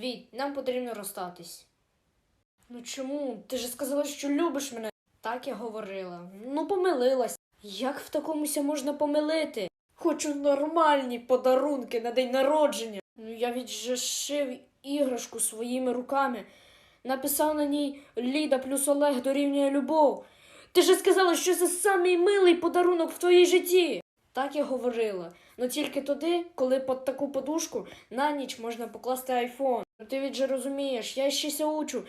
Від, нам потрібно розстатись. Ну чому? Ти ж сказала, що любиш мене. Так я говорила. Ну, помилилась. Як в такомуся можна помилити? Хочу нормальні подарунки на день народження. Ну я відже шив іграшку своїми руками. Написав на ній Ліда плюс Олег дорівнює любов. Ти ж сказала, що це самий милий подарунок в твоїй житті. Так я говорила. Ну тільки тоді, коли під таку подушку на ніч можна покласти айфон. Ну ти відже розумієш, я ще ся учу.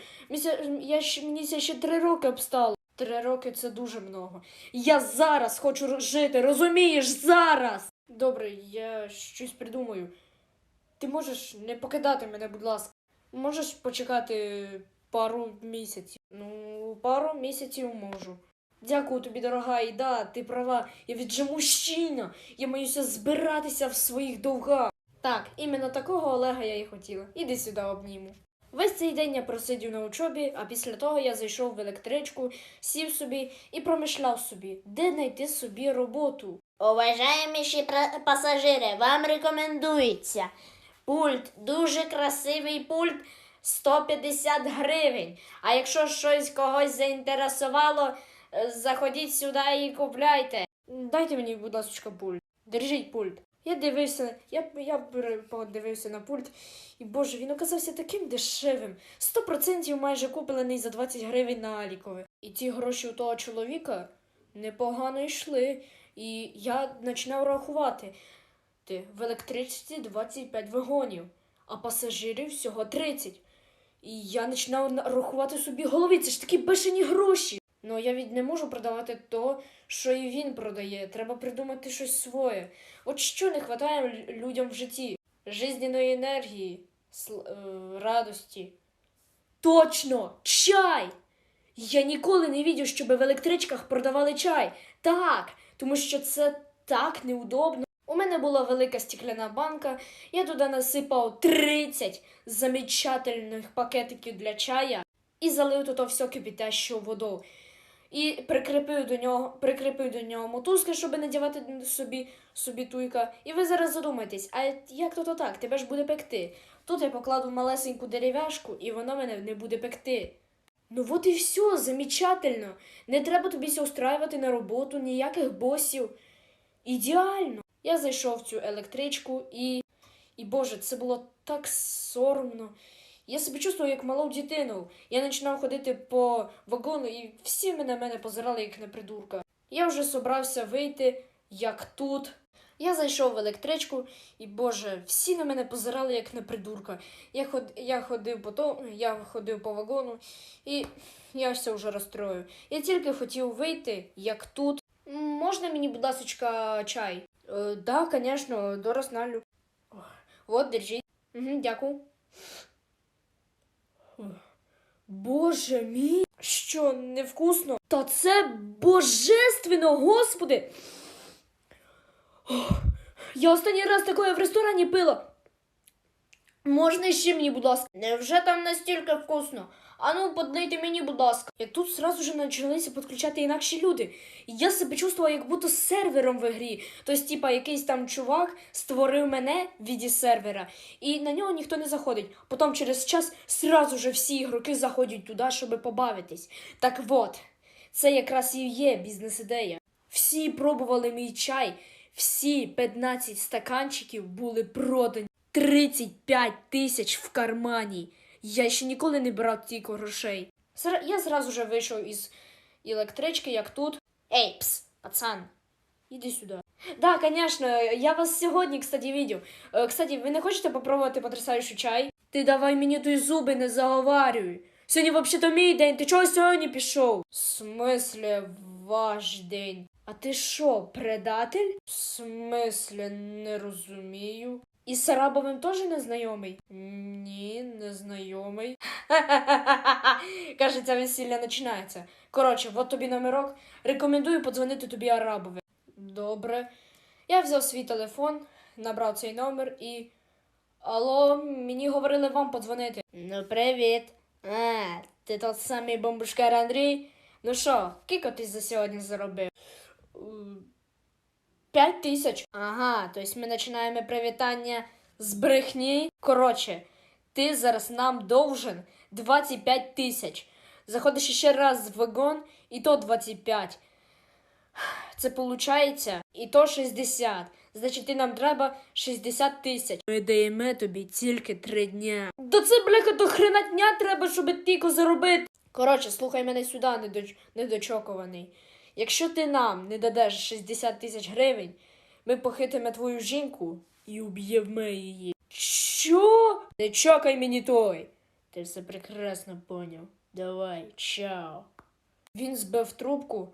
Я ще, мені ся ще три роки обстало. Три роки це дуже много. Я зараз хочу жити, розумієш, зараз. Добре, я щось придумаю. Ти можеш не покидати мене, будь ласка. Можеш почекати пару місяців. Ну, пару місяців можу. Дякую тобі, дорога, і да, ти права. Я відже мужчина. Я маюся збиратися в своїх довгах. Так, іменно такого Олега я і хотіла. Іди сюди обніму. Весь цей день я просидів на учобі, а після того я зайшов в електричку, сів собі і промишляв собі, де знайти собі роботу. Уважаєміші пасажири, вам рекомендується пульт, дуже красивий пульт 150 гривень. А якщо щось когось заінтересувало, е, заходіть сюди і купляйте. Дайте мені, будь ласка, пульт. Держіть пульт. Я дивився, я, я подивився на пульт, і боже, він оказався таким дешевим. Сто процентів майже куплений за 20 гривень на Алікове. І ті гроші у того чоловіка непогано йшли. І я починав рахувати. Ти в електричці 25 вагонів, а пасажирів всього 30. І я починав рахувати собі голові. Це ж такі бешені гроші. Ну я від не можу продавати то, що і він продає. Треба придумати щось своє. От що не вистачає людям в житті? Жизненної енергії, е, радості. Точно! Чай! Я ніколи не бачив, щоб в електричках продавали чай. Так, тому що це так неудобно. У мене була велика стекляна банка, я туди насипав 30 замечательних пакетиків для чая і залив тут все кипітящу воду. І прикріпив до нього, прикріпив до нього мотузки, щоб надівати собі, собі туйка. І ви зараз задумаєтесь, а як то то так? Тебе ж буде пекти. Тут я покладу малесеньку дерев'яшку, і воно мене не буде пекти. Ну от і все, замечательно. Не треба тобі устраювати на роботу, ніяких босів. Ідеально. Я зайшов в цю електричку і. І Боже, це було так соромно. Я себе чувствував як малу дитину. Я починав ходити по вагону, і всі мене мене позирали як на придурка. Я вже собрався вийти, як тут. Я зайшов в електричку, і Боже, всі на мене позирали як на придурка. Я, ход... я ходив по то... я ходив по вагону, і я все вже розстрою. Я тільки хотів вийти, як тут. Можна мені, будь ласка, чай? Е, да, звісно, дорос налю. От, держіть. Угу, дякую. Боже мій, що невкусно? Та це божественно, господи. Я останній раз такое в ресторані пила. Можна ще мені, будь ласка? Невже там настільки вкусно? Ану, подлийте мені, будь ласка. І тут сразу же почалися підключати інакші люди. Я себе чувствувала, як будто сервером в грі. Тобто, типа, якийсь там чувак створив мене в віді сервера, і на нього ніхто не заходить. Потім через час сразу же всі ігроки заходять туди, щоб побавитись. Так от, це якраз і є бізнес-ідея. Всі пробували мій чай, всі 15 стаканчиків були продані. 35 тисяч в кармані. Я ще ніколи не брав тільки грошей. Я зразу же вийшов із електрички, як тут. Ей, пс, пацан, іди сюди. Да, конечно, я вас сьогодні, кстати, видел. Е, Кстати, ви не хочете попробувати потрясаючий чай? Ти давай мені той зуби не заговарюй. Сьогодні взагалі-то мій день, ти чого сьогодні пішов? В смислі ваш день? А ти що, предатель? В смислі, не розумію. І з Сарабовим теж не знайомий? Ні, не знайомий. Кажеться, весілля починається. Коротше, от тобі номерок. Рекомендую подзвонити тобі Арабові. Добре. Я взяв свій телефон, набрав цей номер і. Алло, мені говорили вам подзвонити. Ну, привіт. А, ти тот самий бомбушкар Андрій. Ну що, кілько ти за сьогодні заробив? Е, П'ять тисяч. Ага, тобто ми починаємо привітання з брехні. Коротше, Ти зараз нам довжен 25 тисяч. Заходиш ще раз в вагон, і то 25. Це виходить, і то 60. Значить, ти нам треба 60 тисяч. Ми даємо тобі тільки 3 дня. Да це, бляха, до хрена дня треба, щоб тільки заробити. Коротше, слухай мене сюди, недоч... недочокуваний. Якщо ти нам не дадеш 60 тисяч гривень, ми похитимо твою жінку і уб'ємо її. Що? Не чокай мені той. Ти все прекрасно поняв. Давай, чао. Він збив трубку,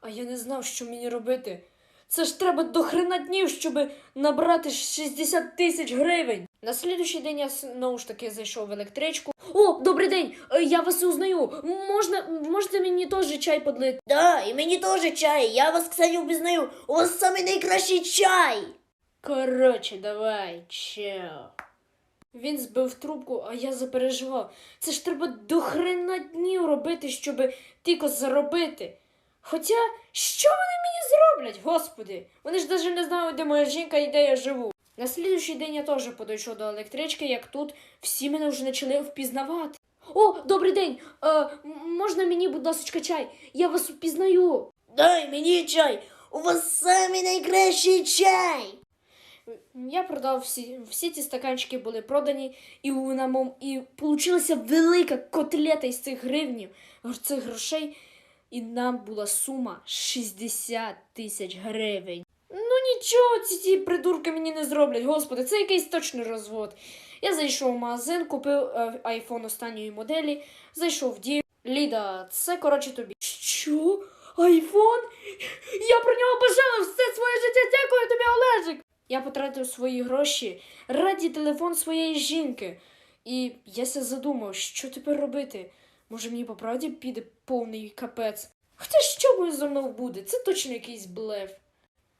а я не знав, що мені робити. Це ж треба до хрена днів, щоб набрати 60 тисяч гривень. На слідуючий день я знову ж таки зайшов в електричку. О, добрий день! Е, Я вас узнаю. Можна, можете мені теж чай подлити? Да, і мені теж чай. Я вас, кстати, впізнаю. У вас самий найкращий чай. Коротше, давай, чао. Він збив трубку, а я запереживав. Це ж треба до хрена днів робити, щоб тільки заробити. Хоча, що вони мені зроблять, господи? Вони ж навіть не знають, де моя жінка і де я живу. На слідуючий день я теж подійшов до електрички, як тут всі мене вже почали впізнавати. О, добрий день! Е, можна мені, будь ласка, чай? Я вас впізнаю. Дай мені чай. У вас самий найкращий чай. Я продав всі, всі ці стаканчики були продані, і у на мом, і получилася велика котлета із цих гривнів, цих грошей, і нам була сума 60 тисяч гривень. Нічого, ці, ці придурки мені не зроблять, господи, це якийсь точний розвод. Я зайшов в магазин, купив е, останньої моделі, зайшов в дію. Ліда, це коротше тобі. Що? Айфон? Я про нього бажала все своє життя. Дякую тобі, Олежик. Я потратив свої гроші раді телефон своєї жінки. І я ся задумав, що тепер робити. Може, мені по правді піде повний капець. Хоча що буде зо мною буде? Це точно якийсь блеф.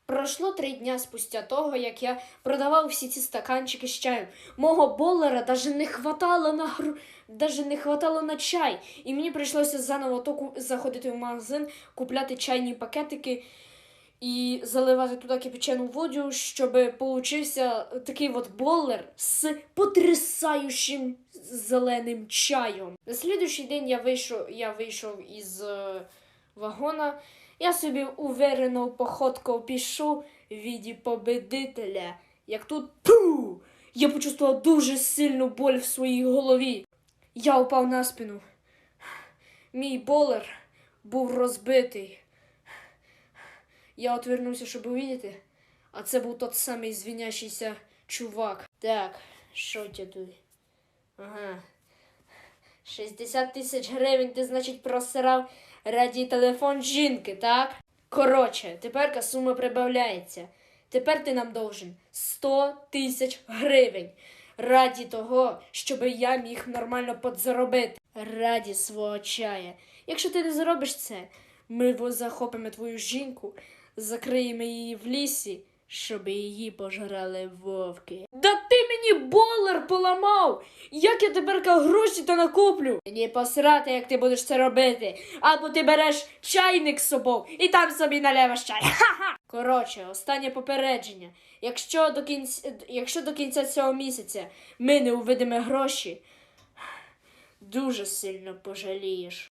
Пройшло три дня спустя того, як я продавав всі ці стаканчики з чаєм. Мого болера даже не хватало на гру... даже не хватало на чай. І мені прийшлося заново то заходити в магазин, купляти чайні пакетики і заливати туди кипячену воду, щоб получився такий от болер з потрясаючим зеленим чаєм. На слідуючий день я вийшов, я вийшов із е, вагона. Я собі уверено походкою пішов в віді победителя. Як тут пу! Я почувствував дуже сильну боль в своїй голові. Я упав на спину. Мій болер був розбитий. Я отвернувся, щоб увидіти, а це був тот самий звінящийся чувак. Так, що тебе тут? Ага. 60 тисяч гривень ти, значить, просирав раді телефон жінки, так? Коротше, тепер сума прибавляється. Тепер ти нам должен 100 тисяч гривень. Раді того, щоб я міг нормально подзаробити. Раді свого чая. Якщо ти не зробиш це, ми захопимо твою жінку, закриємо її в лісі, щоб її пожрали вовки. Да ти мені болер поламав! Як я тепер гроші та накуплю? Мені посрати, як ти будеш це робити. Або ти береш чайник з собою і там собі наливаєш чай. Ха-ха! Коротше, останнє попередження. Якщо до кінця, якщо до кінця цього місяця ми не увидимо гроші, дуже сильно пожалієш.